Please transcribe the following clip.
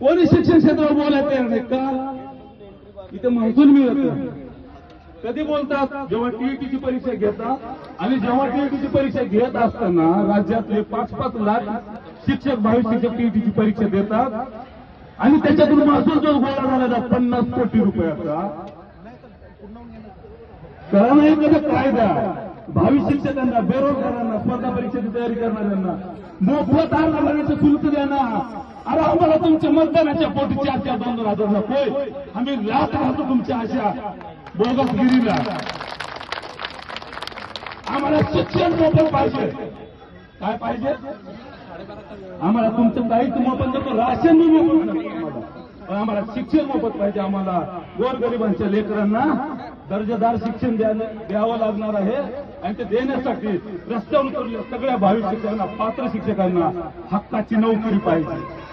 कोणी शिक्षण क्षेत्रावर बोलायला तयार नाही? का? इथे महसूल मिळत नाही. कधी बोलतात? जेव्हा टीईटीची परीक्षा घेतात आणि जेव्हा टीईटीची परीक्षा घेत असताना राज्यातले पाच पाच लाख शिक्षक भावी शिक्षक टीईटीची परीक्षा देतात आणि त्याच्यातून महसूल जो गोळा झाला पन्नास कोटी रुपयाचा. करा नाही कधी कायदा. भावी शिक्षकांना बेरोजगारांना स्पर्धा परीक्षेची तयारी करणाऱ्यांना मोफत आर लागण्याचं शुल्क द्या ना. अरे आम्हाला तुमच्या मतदानाच्या पोटीची आशा चार दोन दोन हजार आम्ही लाच राहतो तुमच्या आशा बोगसगिरीला आम्हाला शिक्षण मोफत पाहिजे. काय पाहिजे? आम्हाला तुमचं काहीच मोफत नको राशन मोफत. आम्हाला. पण आम्हाला शिक्षण मोफत पाहिजे आम्हाला. गोरगरिबांच्या लेकरांना दर्जेदार शिक्षण द्यायला- द्यावं लागणार आहे. आणि ते देण्यासाठी रस्त्यावर सगळ्या भावी शिक्षकांना पात्र शिक्षकांना हक्काची नोकरी पाहिजे.